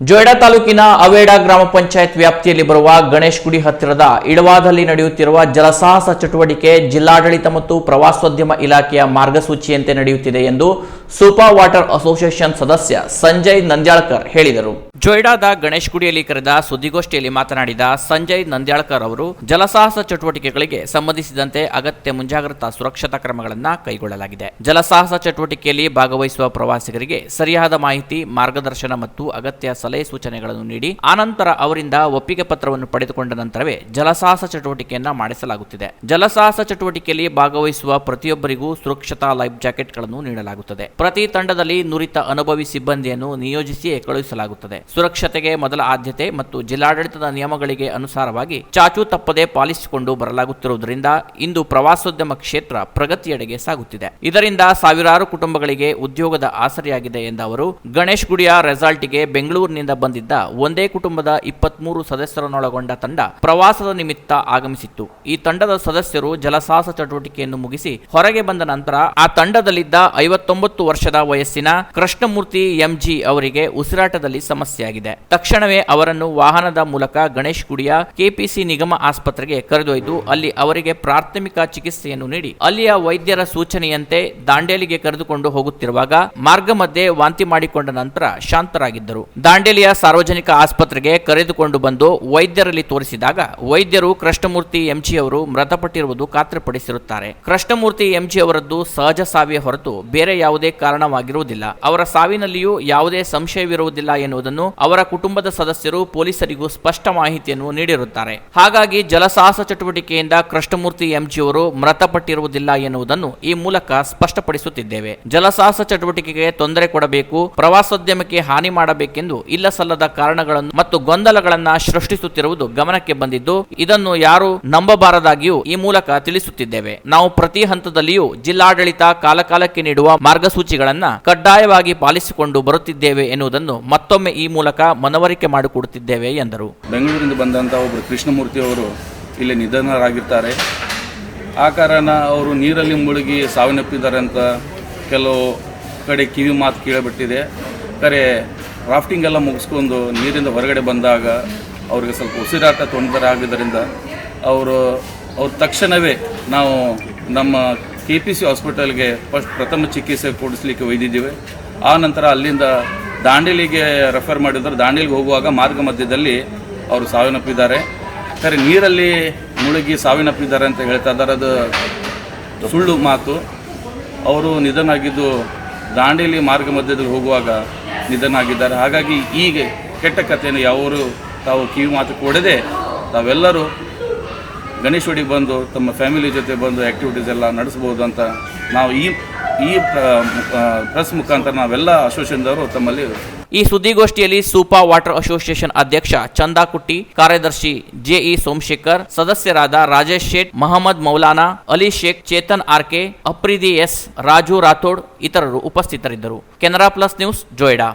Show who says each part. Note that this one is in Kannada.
Speaker 1: ಜೊಯ್ಡಾ ತಾಲೂಕಿನ ಅವೇಡಾ ಗ್ರಾಮ ಪಂಚಾಯತ್ ವ್ಯಾಪ್ತಿಯಲ್ಲಿ ಬರುವ ಗಣೇಶ್ ಗುಡಿ ಹತ್ತಿರದ ಇಳವಾದಲ್ಲಿ ನಡೆಯುತ್ತಿರುವ ಜಲಸಾಹಸ ಚಟುವಟಿಕೆ ಜಿಲ್ಲಾಡಳಿತ ಮತ್ತು ಪ್ರವಾಸೋದ್ಯಮ ಇಲಾಖೆಯ ಮಾರ್ಗಸೂಚಿಯಂತೆ ನಡೆಯುತ್ತಿದೆ ಎಂದು ಸೂಪರ್ ವಾಟರ್ ಅಸೋಸಿಯೇಷನ್ ಸದಸ್ಯ ಸಂಜಯ್ ನಂದ್ಯಾಳ್ಕರ್ ಹೇಳಿದರು. ಜೊಯ್ಡಾದ ಗಣೇಶ್ ಗುಡಿಯಲ್ಲಿ ಕರೆದ ಸುದ್ದಿಗೋಷ್ಠಿಯಲ್ಲಿ ಮಾತನಾಡಿದ ಸಂಜಯ್ ನಂದ್ಯಾಳ್ಕರ್ ಅವರು, ಜಲಸಾಹಸ ಚಟುವಟಿಕೆಗಳಿಗೆ ಸಂಬಂಧಿಸಿದಂತೆ ಅಗತ್ಯ ಮುಂಜಾಗ್ರತಾ ಸುರಕ್ಷತಾ ಕ್ರಮಗಳನ್ನು ಕೈಗೊಳ್ಳಲಾಗಿದೆ. ಜಲಸಾಹಸ ಚಟುವಟಿಕೆಯಲ್ಲಿ ಭಾಗವಹಿಸುವ ಪ್ರವಾಸಿಗರಿಗೆ ಸರಿಯಾದ ಮಾಹಿತಿ, ಮಾರ್ಗದರ್ಶನ ಮತ್ತು ಅಗತ್ಯ ಸಲಹೆ ಸೂಚನೆಗಳನ್ನು ನೀಡಿ, ಆನಂತರ ಅವರಿಂದ ಒಪ್ಪಿಗೆ ಪತ್ರವನ್ನು ಪಡೆದುಕೊಂಡ ನಂತರವೇ ಜಲಸಾಹಸ ಚಟುವಟಿಕೆಯನ್ನು ಮಾಡಿಸಲಾಗುತ್ತಿದೆ. ಜಲಸಾಹಸ ಚಟುವಟಿಕೆಯಲ್ಲಿ ಭಾಗವಹಿಸುವ ಪ್ರತಿಯೊಬ್ಬರಿಗೂ ಸುರಕ್ಷತಾ ಲೈಫ್ ಜಾಕೆಟ್ಗಳನ್ನು ನೀಡಲಾಗುತ್ತದೆ. ಪ್ರತಿ ತಂಡದಲ್ಲಿ ನುರಿತ ಅನುಭವಿ ಸಿಬ್ಬಂದಿಯನ್ನು ನಿಯೋಜಿಸಿಯೇ ಕಳುಹಿಸಲಾಗುತ್ತದೆ. ಸುರಕ್ಷತೆಗೆ ಮೊದಲ ಆದ್ಯತೆ ಮತ್ತು ಜಿಲ್ಲಾಡಳಿತದ ನಿಯಮಗಳಿಗೆ ಅನುಸಾರವಾಗಿ ಚಾಚು ತಪ್ಪದೆ ಪಾಲಿಸಿಕೊಂಡು ಬರಲಾಗುತ್ತಿರುವುದರಿಂದ ಇಂದು ಪ್ರವಾಸೋದ್ಯಮ ಕ್ಷೇತ್ರ ಪ್ರಗತಿಯೆಡೆಗೆ ಸಾಗುತ್ತಿದೆ. ಇದರಿಂದ ಸಾವಿರಾರು ಕುಟುಂಬಗಳಿಗೆ ಉದ್ಯೋಗದ ಆಸರೆಯಾಗಿದೆ ಎಂದ ಅವರು, ಗಣೇಶ್ ಗುಡಿಯ ರೆಸಾರ್ಟ್ಗೆ ಬೆಂಗಳೂರಿನಿಂದ ಬಂದಿದ್ದ ಒಂದೇ ಕುಟುಂಬದ ಇಪ್ಪತ್ಮೂರು ಸದಸ್ಯರನ್ನೊಳಗೊಂಡ ತಂಡ ಪ್ರವಾಸದ ನಿಮಿತ್ತ ಆಗಮಿಸಿತ್ತು. ಈ ತಂಡದ ಸದಸ್ಯರು ಜಲಸಾಹಸ ಚಟುವಟಿಕೆಯನ್ನು ಮುಗಿಸಿ ಹೊರಗೆ ಬಂದ ನಂತರ ಆ ತಂಡದಲ್ಲಿದ್ದ ಐವತ್ತೊಂಬತ್ತು ವರ್ಷದ ವಯಸ್ಸಿನ ಕೃಷ್ಣಮೂರ್ತಿ ಎಂಜಿ ಅವರಿಗೆ ಉಸಿರಾಟದಲ್ಲಿ ಸಮಸ್ಯೆಯಾಗಿದೆ ತಕ್ಷಣವೇ ಅವರನ್ನು ವಾಹನದ ಮೂಲಕ ಗಣೇಶ್ ಗುಡಿಯ ಕೆಪಿಸಿ ನಿಗಮ ಆಸ್ಪತ್ರೆಗೆ ಕರೆದೊಯ್ದು ಅಲ್ಲಿ ಅವರಿಗೆ ಪ್ರಾಥಮಿಕ ಚಿಕಿತ್ಸೆಯನ್ನು ನೀಡಿ, ಅಲ್ಲಿಯ ವೈದ್ಯರ ಸೂಚನೆಯಂತೆ ದಾಂಡೇಲಿಗೆ ಕರೆದುಕೊಂಡು ಹೋಗುತ್ತಿರುವಾಗ ಮಾರ್ಗ ಮಧ್ಯೆ ವಾಂತಿ ಮಾಡಿಕೊಂಡ ನಂತರ ಶಾಂತರಾಗಿದ್ದರು. ದಾಂಡೇಲಿಯ ಸಾರ್ವಜನಿಕ ಆಸ್ಪತ್ರೆಗೆ ಕರೆದುಕೊಂಡು ಬಂದು ವೈದ್ಯರಲ್ಲಿ ತೋರಿಸಿದಾಗ ವೈದ್ಯರು ಕೃಷ್ಣಮೂರ್ತಿ ಎಂಜಿ ಅವರು ಮೃತಪಟ್ಟಿರುವುದು ಖಾತ್ರಿಪಡಿಸಿರುತ್ತಾರೆ. ಕೃಷ್ಣಮೂರ್ತಿ ಎಂಜಿ ಅವರದ್ದು ಸಹಜ ಸಾವಿಯ ಹೊರತು ಬೇರೆ ಯಾವುದೇ ಕಾರಣವಾಗಿರುವುದಿಲ್ಲ. ಅವರ ಸಾವಿನಲ್ಲಿಯೂ ಯಾವುದೇ ಸಂಶಯವಿರುವುದಿಲ್ಲ ಎನ್ನುವುದನ್ನು ಅವರ ಕುಟುಂಬದ ಸದಸ್ಯರು ಪೊಲೀಸರಿಗೂ ಸ್ಪಷ್ಟ ಮಾಹಿತಿಯನ್ನು ನೀಡಿರುತ್ತಾರೆ. ಹಾಗಾಗಿ ಜಲಸಾಹಸ ಚಟುವಟಿಕೆಯಿಂದ ಕೃಷ್ಣಮೂರ್ತಿ ಎಂಜಿ ಅವರು ಮೃತಪಟ್ಟಿರುವುದಿಲ್ಲ ಎನ್ನುವುದನ್ನು ಈ ಮೂಲಕ ಸ್ಪಷ್ಟಪಡಿಸುತ್ತಿದ್ದೇವೆ. ಜಲಸಾಹಸ ಚಟುವಟಿಕೆಗೆ ತೊಂದರೆ ಕೊಡಬೇಕು, ಪ್ರವಾಸೋದ್ಯಮಕ್ಕೆ ಹಾನಿ ಮಾಡಬೇಕೆಂದು ಇಲ್ಲ ಸಲ್ಲದ ಕಾರಣಗಳನ್ನು ಮತ್ತು ಗೊಂದಲಗಳನ್ನ ಸೃಷ್ಟಿಸುತ್ತಿರುವುದು ಗಮನಕ್ಕೆ ಬಂದಿದ್ದು, ಇದನ್ನು ಯಾರು ನಂಬಬಾರದಾಗಿಯೂ ಈ ಮೂಲಕ ತಿಳಿಸುತ್ತಿದ್ದೇವೆ. ನಾವು ಪ್ರತಿ ಹಂತದಲ್ಲಿಯೂ ಜಿಲ್ಲಾಡಳಿತ ಕಾಲಕಾಲಕ್ಕೆ ನೀಡುವ ಮಾರ್ಗಸೂಚಿಗಳನ್ನ ಕಡ್ಡಾಯವಾಗಿ ಪಾಲಿಸಿಕೊಂಡು ಬರುತ್ತಿದ್ದೇವೆ ಎನ್ನುವುದನ್ನು ಮತ್ತೊಮ್ಮೆ ಈ ಮೂಲಕ ಮನವರಿಕೆ ಮಾಡಿಕೊಡುತ್ತಿದ್ದೇವೆ, ಎಂದರು.
Speaker 2: ಬೆಂಗಳೂರಿಂದ ಬಂದಂಥ ಒಬ್ಬರು ಕೃಷ್ಣಮೂರ್ತಿ ಅವರು ಇಲ್ಲಿ ನಿಧನರಾಗಿರ್ತಾರೆ. ಆ ಕಾರಣ ಅವರು ನೀರಲ್ಲಿ ಮುಳುಗಿ ಸಾವನ್ನಪ್ಪಿದ್ದಾರೆ ಅಂತ ಕೆಲವು ಕಡೆ ಕಿವಿ ಮಾತು ಕೇಳಿಬಿಟ್ಟಿದೆ. ಕರೆ, ರಾಫ್ಟಿಂಗ್ ಎಲ್ಲ ಮುಗಿಸ್ಕೊಂಡು ನೀರಿಂದ ಹೊರಗಡೆ ಬಂದಾಗ ಅವ್ರಿಗೆ ಸ್ವಲ್ಪ ಉಸಿರಾಟ ತೊಂದರೆ ಆಗಿದ್ದರಿಂದ ಅವರು, ಅವ್ರ ತಕ್ಷಣವೇ ನಾವು ನಮ್ಮ ಕೆ ಪಿ ಸಿ ಹಾಸ್ಪಿಟಲ್ಗೆ ಫಸ್ಟ್ ಪ್ರಥಮ ಚಿಕಿತ್ಸೆ ಕೊಡಿಸ್ಲಿಕ್ಕೆ ಒಯ್ದಿದ್ದೀವಿ. ಆ ನಂತರ ಅಲ್ಲಿಂದ ದಾಂಡೇಲಿಗೆ ರೆಫರ್ ಮಾಡಿದ್ರು. ದಾಂಡೇಲಿಗೆ ಹೋಗುವಾಗ ಮಾರ್ಗ ಮಧ್ಯದಲ್ಲಿ ಅವರು ಸಾವನ್ನಪ್ಪಿದ್ದಾರೆ. ಸರಿ, ನೀರಲ್ಲಿ ಮುಳುಗಿ ಸಾವನ್ನಪ್ಪಿದ್ದಾರೆ ಅಂತ ಹೇಳ್ತಾ ಇದ್ದಾರೆ. ಅದು ಸುಳ್ಳು ಮಾತು. ಅವರು ನಿಧನಾಗಿದ್ದು ದಾಂಡೇಲಿ ಮಾರ್ಗ ಮಧ್ಯದಲ್ಲಿ ಹೋಗುವಾಗ ನಿಧನ ಆಗಿದ್ದಾರೆ ಹಾಗಾಗಿ ಈಗ ಕೆಟ್ಟ ಕಥೆಯನ್ನು ಯಾವರು ತಾವು ಕಿವಿ ಮಾತು ಕೊಡದೆ ತಾವೆಲ್ಲರೂ ಗಣೇಶ್ವಡಿಗೆ ಬಂದು ತಮ್ಮ ಫ್ಯಾಮಿಲಿ ಜೊತೆ ಬಂದು ಆ್ಯಕ್ಟಿವಿಟೀಸ್ ಎಲ್ಲ ನಡೆಸ್ಬೋದು ಅಂತ ನಾವು ಈ ಈ ಪ್ರೆಸ್ ಮುಖಾಂತರ ನಾವೆಲ್ಲ ಅಸೋಸಿಯೇಷನ್ದವರು ತಮ್ಮಲ್ಲಿ
Speaker 1: ಈ ಸುದ್ದಿಗೋಷ್ಠಿಯಲ್ಲಿ ಸೂಪಾ ವಾಟರ್ ಅಸೋಸಿಯೇಷನ್ ಅಧ್ಯಕ್ಷ ಚಂದಾಕುಟ್ಟಿ, ಕಾರ್ಯದರ್ಶಿ ಜೆ ಇ ಸೋಮಶೇಖರ್, ಸದಸ್ಯರಾದ ರಾಜೇಶ್ ಶೇಟ್, ಮಹಮ್ಮದ್ ಮೌಲಾನಾ, ಅಲಿ ಶೇಖ್, ಚೇತನ್ ಆರ್ಕೆ ಅಪ್ರಿದಿ ಎಸ್, ರಾಜು ರಾಥೋಡ್ ಇತರರು ಉಪಸ್ಥಿತರಿದ್ದರು. Canara plus news Joida.